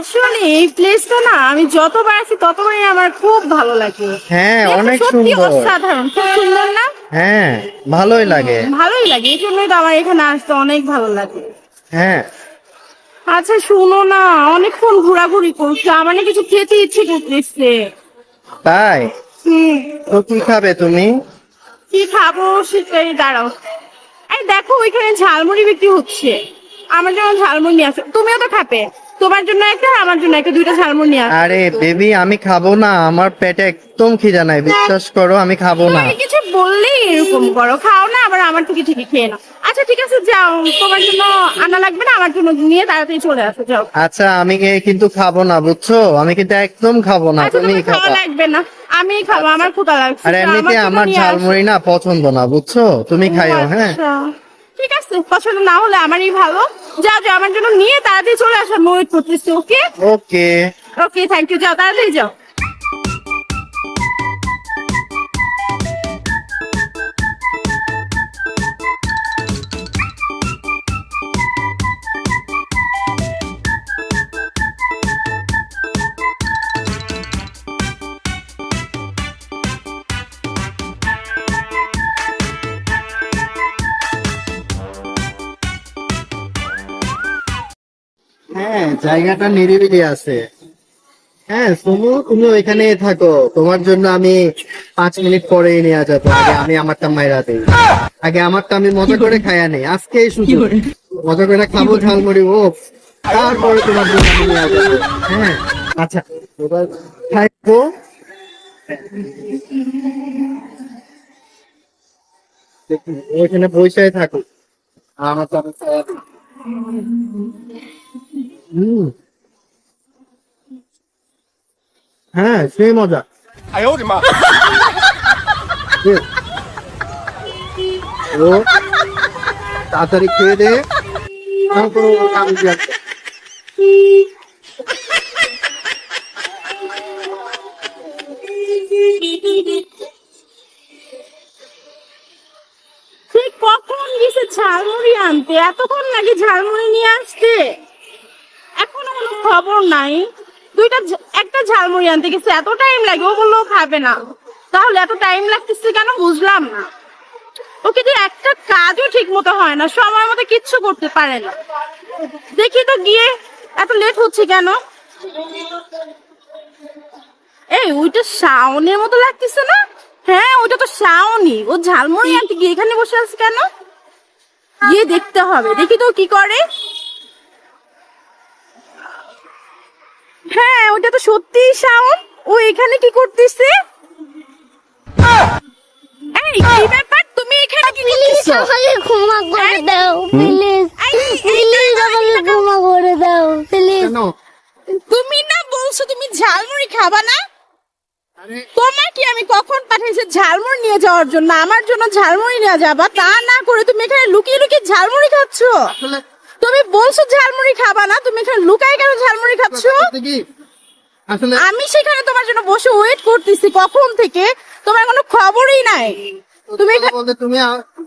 আসলে এই প্লেসটা না আমি যতবার আসি ততবারই আমার খুব ভালো লাগে। হ্যাঁ অনেক সুন্দর। অসাধারণ খুব সুন্দর না? হ্যাঁ ভালোই লাগে। ভালোই লাগে এই জন্যই তো আমার এখানে আসতে অনেক ভালো লাগে। হ্যাঁ। আচ্ছা শুনো না অনেকক্ষণ ঘোরাঘুরি করছে আমার না কিছু খেতে ইচ্ছে করতেছে। তাই? তো কি খাবে তুমি? কি খাব সেটাই দাঁড়াও। এই দেখো ওইখানে ঝালমুড়ি বিক্রি হচ্ছে। আমার যেমন ঝালমুড়ি আছে তুমিও তো খাবে? তোমার জন্য একটা আমার জন্য একটা দুইটা নিয়ে আরে বেবি আমি খাব না আমার পেটে একদম খিদা নাই বিশ্বাস করো আমি খাব না। তুমি কিছু বললেই এরকম করো খাও না আবার আমার থেকে ঠিকই খেয়ে নাও। আচ্ছা ঠিক আছে যাও তোমার জন্য আনা লাগবে না আমার জন্য নিয়ে তাড়াতাড়ি চলে আসো যাও। আচ্ছা আমি কিন্তু খাব না বুঝছ? আমি কিন্তু একদম খাব না আচ্ছা তুমি খাওয়া লাগবে না আমি খাব আমার ক্ষুধা লাগছে আর এমনিতে আমার ঝালমুড়ি না পছন্দ না বুঝছ? তুমি খাইও হ্যাঁ? আচ্ছা। ঠিক আছে পছন্দ না হলে আমারই ভালো। যা যা আমার জন্য নিয়ে তাড়াতাড়ি চলে আসো ময়ূর প্রতিষ্ঠা ওকে? ওকে ওকে থ্যাংক ইউ যাও তাড়াতাড়ি যাও। জায়গাটা নিরিবিলি আছে। হ্যাঁ সুমু তুমি ওইখানে থাকো। তোমার জন্য আমি পাঁচ মিনিট পরে নিয়ে যাব। আগে আমি আমারটা মাইরা দিই। আগে আমারটা আমি মজা করে খাইয়া নেই। আজকে শুধু মজা করে খাব ঝাল ঝালমুড়ি ও তারপরে তোমার জন্য আমি নিয়ে যাব। হ্যাঁ আচ্ছা। এবার খাইবো। ওইখানে বসে থাকো আমার তো আমি হ্যাঁ সে মজা। তাড়াতাড়ি খেয়ে দে। কখন গেছে ঝালমুড়ি আনতে? এতক্ষণ নাকি ঝালমুড়ি নিয়ে আসতে? এখনও কোনো খবর নাই। দুইটা একটা ঝালমুড়ি আনতে গেছে, এত টাইম লাগে, ও বলল খাবে না। তাহলে এত টাইম লাগতেছে কেন বুঝলাম না। ওকে যে একটা কাজও ঠিক মতো হয় না, সময় মতো কিচ্ছু করতে পারে না। দেখি তো গিয়ে এত লেট হচ্ছে কেন? এই, ওইটা শাওনের মতো লাগতেছে না? হ্যাঁ ওইটা তো শাওনি ও ঝালমুড়ি আনতে গিয়ে এখানে বসে আছে কেন? গিয়ে দেখতে হবে। দেখি তো কি করে। হ্যাঁ ওটা তো সত্যি শাওন। ও এখানে কি করতেছে? এই কি ব্যাপার? তুমি এখানে কি করতেছো? আমাকে ক্ষমা করে দাও প্লিজ। এই, এই, প্লিজ আমাকে ক্ষমা করে দাও প্লিজ। তুমি না বলছো তুমি ঝালমুড়ি খাবা না? আরে। তোমাকে আমি কখন পাঠিয়েছি ঝালমুড়ি নিয়ে যাওয়ার জন্য? আমার জন্য ঝালমুড়ি নিয়ে যাবা? তা না করে তুমি এখানে লুকিয়ে লুকিয়ে ঝালমুড়ি খাচ্ছ? বলছো ঝালমুড়ি খাবা না? তুমি এখানে লুকাই কেন ঝালমুড়ি খাচ্ছ? আমি সেখানে তোমার জন্য বসে ওয়েট করতেছি কখন থেকে? তোমার কোনো খবরই নাই। তুমি বলতে তুমি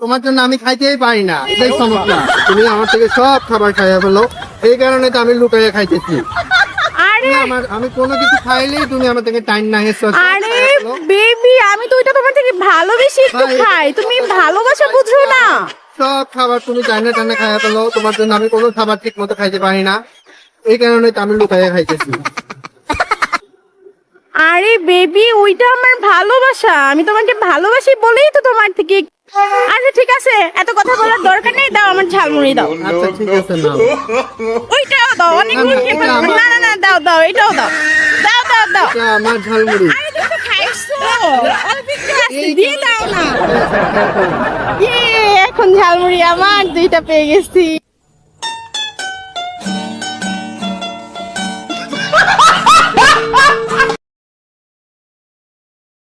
তোমার জন্য আমি খাইতেই পারি না। এটাই সমস্যা। তুমি আমার থেকে সব খাবার খাইয়া ফেলো। এই কারণে তো আমি লুকাইয়া খাইতেছি। আমার আমি কোনো কিছু খাইলেই তুমি আমার থেকে টাইম না এসছো আরে বেবি আমি তো ওইটা তোমার থেকে ভালোবেসে একটু খাই। তুমি ভালোবাসা বুঝো না। সব খাবার তুমি টাইনে টাইনে খাইয়া ফেলো তোমার জন্য আমি কোনো খাবার ঠিক মতো খাইতে পারি না। এই কারণে তো আমি লুকাইয়া খাইতেছি। আরে বেবি ওইটা আমার ভালোবাসা। আমি তোমাকে ভালোবাসি বলেই তো তোমার থেকে আচ্ছা ঠিক আছে এত কথা বলার দরকার নেই দাও আমার ঝালমুড়ি দাও। আচ্ছা ঠিক আছে না ওইটাও দাও অনেক না, না, খেয়ে এটা ফেলব। আমার- না না না দাও দাও এটাও দাও। দাও দাও দাও। আমার ঝালমুড়ি। দিয়ে দাও না। ইয়ে এখন ঝালমুড়ি আমার দুইটা পেয়ে গেছি।